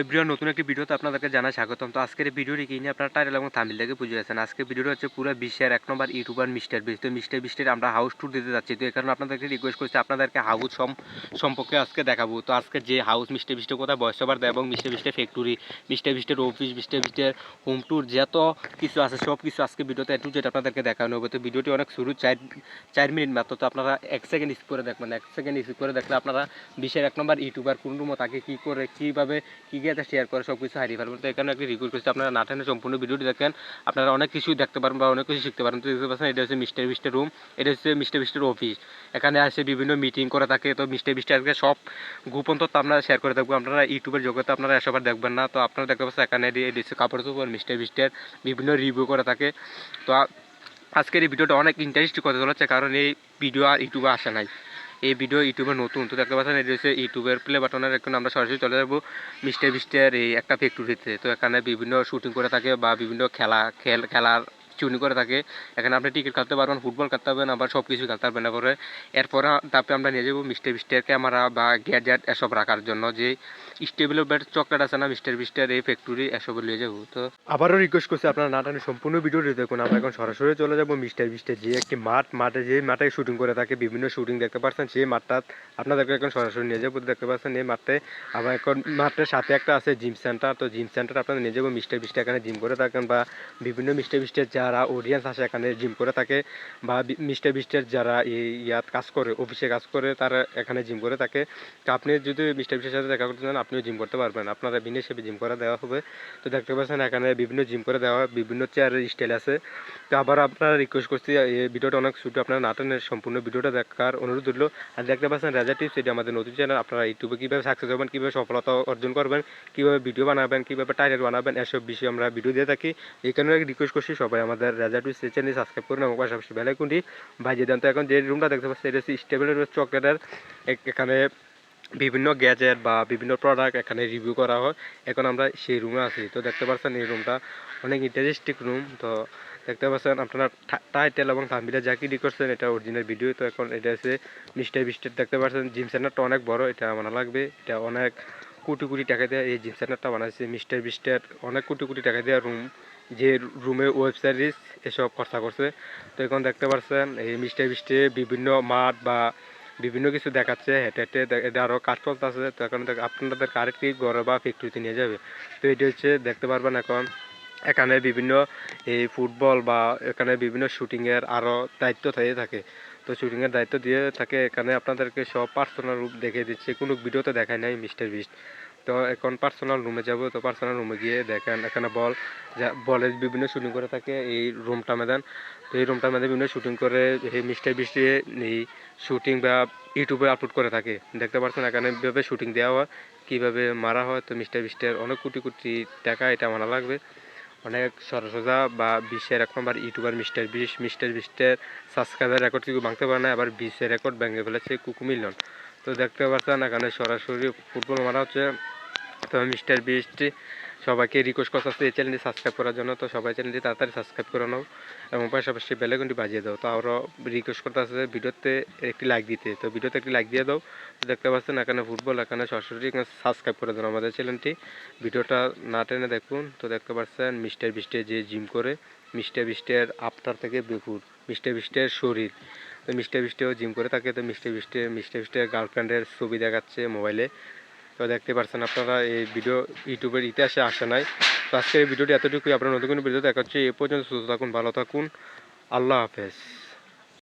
Everyone নতুন একটি ভিডিওতে আপনাদেরকে জানাই স্বাগতম। তো আজকের ভিডিওটি কিনে আপনারা টাইটেল এবং থামিল দেখে বুঝে গেছেন? আজকের ভিডিওটা হচ্ছে পুরো বিশ্বের এক নম্বর ইউটিউবার মিস্টার বিস্ট তো মিস্টার বিস্টের আমরা হাউস ট্যুর দিতে যাচ্ছি। তো এখানে আপনাদেরকে রিকোয়েস্ট করছি আপনাদেরকে হাউস সম্পর্কে আজকে দেখাবো। তো আজকে যে হাউস মিস্টার বিস্টের কোথায় ওভার দেয় এবং মিস্টার বিস্টের ফ্যাক্টরি মিস্টার বিস্টের অফিস মিস্টার বিস্টের হোম ট্যুর যত কিছু আছে, সব কিছু আজকে ভিডিওতে একটু যেটা আপনাদেরকে দেখানো হবে। তো ভিডিওটি অনেক শুরু চার চার মিনিট মাত্র। তো আপনারা এক সেকেন্ড স্কিপ করে দেখবেন। এক সেকেন্ড স্কিপ করে দেখলে আপনারা বিশ্বের এক নম্বর ইউটিউবার কোন রুমও তাকে কী করে, কীভাবে, কী গিয়ে শেয়ার করে সব কিছু হারিয়ে ফেলবেন তো এখানে একটি রিকোয়েস্ট করছি, আপনারা না টেনে সম্পূর্ণ ভিডিওটি দেখেন। আপনারা অনেক কিছুই দেখতে পারেন বা অনেক কিছু শিখতে পারেন। তো দেখতে পাচ্ছেন, এটা হচ্ছে মিস্টার বিস্টের রুম, এটা হচ্ছে মিস্টার বিস্টের অফিস এখানে আসে বিভিন্ন মিটিং করে থাকে। তো মিস্টার বিস্টের আজকে সব গোপন তথ্য আপনারা শেয়ার করে থাকব। আপনারা ইউটিউবের জগতে আপনারা এসব আর দেখবেন না। তো আপনারা দেখতে পাচ্ছেন, এখানে কাপড় চোপড় মিস্টার বিস্টের বিভিন্ন রিভিউ করে থাকে। তো আজকের এই ভিডিওটা অনেক ইন্টারেস্টিং কথা চলেছে, কারণ এই ভিডিও আর ইউটিউবে আসে নাই। এই ভিডিও ইউটিউবে নতুন, তো দেখতে পাচ্ছেন এটা হচ্ছে ইউটিউবের প্লে বাটনের এখন আমরা সরাসরি চলে যাব, মিস্টার বিস্টের এই একটা ফ্যাক্টরিতে তো। এখানে বিভিন্ন শুটিং করে থাকে বা বিভিন্ন খেলা, খেল, খেলার চুনি করে থাকে। এখানে আপনি টিকিট কাটতে পারবেন ফুটবল কাটতে পারবেন, আবার সব কিছু খেলতে পারবেন এরপরে এরপরে তারপরে আমরা নিয়ে যাব মিস্টার বিস্টের ক্যামেরা বা গ্যাজেট এসব রাখার জন্য। যে স্টেবল ব্যাট চকলেট আছে না মিস্টার বিস্টের এই ফ্যাক্টরি এসব নিয়ে যাব। তো আবারও রিকোয়েস্ট করছি আপনারা নাটানি সম্পূর্ণ ভিডিওটি দেখুন। আমরা এখন সরাসরি চলে যাব মিস্টার বিস্টের যে একটি মাঠ, মাঠে যে মাঠে শুটিং করে থাকে, বিভিন্ন শুটিং দেখতে পাচ্ছেন। সেই মাঠটা আপনাদেরকে এখন সরাসরি নিয়ে যাব, দেখতে পাচ্ছেন। এই মাঠে আবার এখন মাঠের সাথে একটা আছে জিম সেন্টার তো জিম সেন্টার আপনাদের নিয়ে যাব। মিস্টার বিস্টে এখানে জিম করে থাকেন বা বিভিন্ন মিস্টার বিস্টের যারা অডিয়েন্স আসে এখানে জিম করে থাকে বা মিস্টার বিস্টের যারা ইয়াত কাজ করে অফিসে কাজ করে, তারা এখানে জিম করে থাকে। আপনি যদি মিস্টার বিস্টের সাথে দেখা করতে চান, আপনিও জিম করতে পারবেন। আপনারা বিনা হিসেবে জিম করে দেওয়া হবে। তো দেখতে পাচ্ছেন এখানে বিভিন্ন জিম করে দেওয়া, বিভিন্ন চেয়ারের স্টাইল আছে। তো আবার আপনারা রিকোয়েস্ট করছি, এই ভিডিওটা অনেক ছোটো, আপনারা নাটনের সম্পূর্ণ ভিডিওটা দেখার অনুরোধ রইল। আর দেখতে পাচ্ছেন রাজা টিপস এটি আমাদের নতুন চ্যানেল আপনারা ইউটিউবে কীভাবে সাকসেস হবেন, কীভাবে সফলতা অর্জন করবেন, কীভাবে ভিডিও বানাবেন, কীভাবে টাইটেল বানাবেন, এসব বিষয়ে আমরা ভিডিও দিয়ে থাকি। কারণে রিকোয়েস্ট করছি সবাই আমাদের রাজা টিপস চ্যানেল সাবস্ক্রাইব করুন এবং পাশাপাশি বেলাইকুনটি বাজিয়ে দেন। তো এখন যে রুমটা দেখতে পাচ্ছেন, এটা হচ্ছে স্টেবলের চকলেটের এখানে বিভিন্ন গ্যাজেট বা বিভিন্ন প্রোডাক্ট এখানে রিভিউ করা হয়। এখন আমরা সেই রুমে আছি। তো দেখতে পাচ্ছেন, এই রুমটা অনেক ইন্টারেস্টিং রুম তো দেখতে পাচ্ছেন, আপনারা টাইটেল এবং থাম্বিলে যা কি করছেন এটা অরিজিনাল ভিডিও তো এখন এটা আছে মিস্টার বিস্টের দেখতে পাচ্ছেন জিম সেন্টারটা অনেক বড়, এটা মানা লাগবে। এটা অনেক কোটি কোটি টাকা দিয়ে এই জিম সেন্টারটা বানাইছে মিস্টার বিস্টের অনেক কোটি কোটি টাকা দিয়ে রুম যে রুমে ওয়েব সিরিজ এসব খরচা করছে, তো এখন দেখতে পাচ্ছেন এই মিস্টার বিস্টে বিভিন্ন মাঠ বা বিভিন্ন কিছু দেখাচ্ছে, হেঁটে হেঁটে এটা আরও কাজ চলতেছে, তো এখন আপনাদের আরেকটি ঘরে বা ফ্যাক্টরিতে নিয়ে যাবে। তো এটি হচ্ছে, দেখতে পারবেন এখন, এখানে বিভিন্ন এই ফুটবল বা এখানে বিভিন্ন শুটিংয়ের আরও দায়িত্ব থেকে, থাকে। তো শুটিংয়ের দায়িত্ব দিয়ে থাকে, এখানে আপনাদেরকে সব পার্সোনাল রূপ দেখিয়ে দিচ্ছে, কোনো ভিডিওতে দেখায় নাই মিস্টার বিস্ট তো এখন পার্সোনাল রুমে যাব, তো পার্সোনাল রুমে গিয়ে দেখেন, এখানে বল, যা, বলের বিভিন্ন শুটিং করে থাকে এই রুমটা মেদান তো এই রুমটার মধ্যে বিভিন্ন শুটিং করে, এই মিস্টার বৃষ্টি এই শুটিং বা ইউটিউবে আপলোড করে থাকে। দেখতে পাচ্ছেন এখানে কীভাবে শুটিং দেওয়া হয়, কীভাবে মারা হয়, তো মিস্টার বৃষ্টির অনেক কোটি কোটি টাকা এটা মারা লাগবে। অনেক সরসোজা বা বিশ্বের এক নম্বর ইউটিউবার মিস্টার বিশ মিস্টার বিস্টের সাবস্ক্রাইবার রেকর্ড কিছু ভাঙতে পারে না, আবার বিশ্বের রেকর্ড ভেঙে ফেলেছে কুকু মিলন তো দেখতে পাচ্ছেন, এখানে সরাসরি ফুটবল মারা হচ্ছে। তো মিস্টার বিস্ট সবাইকে রিকোয়েস্ট করতেছে এই চ্যানেলটি সাবস্ক্রাইব করার জন্য। তো সবাই চ্যানেলটি তাড়াতাড়ি সাবস্ক্রাইব করে নাও এবং পাশাপাশি বেলাইকনটি বাজিয়ে দাও। তো আরও রিকোয়েস্ট করতে করতেছে ভিডিওতে একটি লাইক দিতে। তো ভিডিওতে একটি লাইক দিয়ে দাও। তো দেখতে পাচ্ছেন, এখানে ফুটবল, এখানে সরাসরি সাবস্ক্রাইব করে দেন আমাদের চ্যানেলটি ভিডিওটা না টেনে দেখুন। তো দেখতে পাচ্ছেন, মিস্টার বিস্টে যে জিম করে, মিস্টার বিস্টের আফটার থেকে বিপুর মিস্টার বিস্টের শরীর। তো মিষ্টি মিষ্টিও জিম করে থাকে, তো মিষ্টি মিষ্টি মিষ্টি মিষ্টি গার্লফ্রেন্ডের ছবি দেখাচ্ছে মোবাইলে তো দেখতে পাচ্ছেন আপনারা, এই ভিডিও ইউটিউবের ইতিহাসে আসে নাই। তো আজকের এই ভিডিওটি এতটুকুই। আপনারা নতুন কোনো ভিডিও দেখাচ্ছি, এ পর্যন্ত সুস্থ থাকুন, ভালো থাকুন। আল্লাহ হাফেজ।